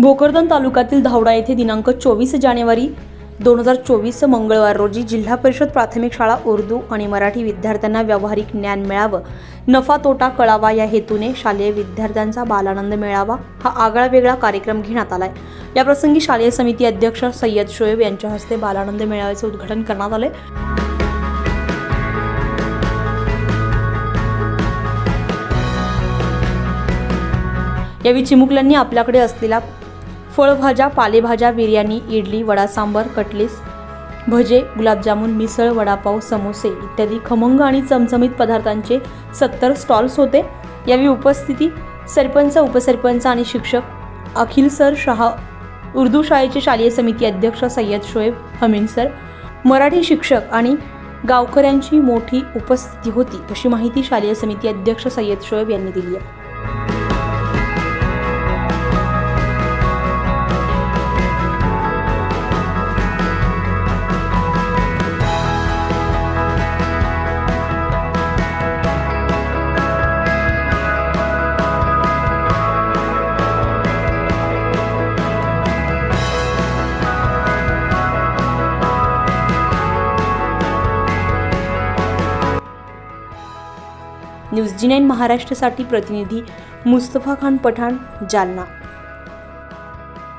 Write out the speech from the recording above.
भोकरदन तालुक्यातील धावडा येथे दिनांक चोवीस जानेवारी दोन हजार चोवीस मंगळवार रोजी जिल्हा परिषद प्राथमिक शाळा उर्दू आणि मराठी विद्यार्थ्यांना व्यावहारिक ज्ञान मिळावं. नफा तोटा कळावा या हेतूने शालेय विद्यार्थ्यांचा बालानंद मिळावा हा आगळा वेगळा कार्यक्रम घेण्यात आलाय. याप्रसंगी शालेय समिती अध्यक्ष सय्यद शोएब यांच्या हस्ते बालानंद मेळाव्याचे उद्घाटन करण्यात आले यावेळी चिमुकल्यांनी आपल्याकडे असलेला फळभाज्या पालेभाज्या बिर्याणी इडली वडा सांबर कटलेस भजे गुलाबजामुन मिसळ वडापाव समोसे इत्यादी खमंग आणि चमचमीत पदार्थांचे सत्तर स्टॉल्स होते. यावेळी उपस्थिती सरपंच उपसरपंच आणि शिक्षक अखिल सर शहा उर्दू शाळेचे शालेय समिती अध्यक्ष सय्यद शोएब हमीन सर मराठी शिक्षक आणि गावकऱ्यांची मोठी उपस्थिती होती अशी माहिती शालेय समिती अध्यक्ष सय्यद शोएब यांनी दिली आहे. न्यूज जी नाईन महाराष्ट्रासाठी प्रतिनिधी मुस्तफा खान पठाण जालना.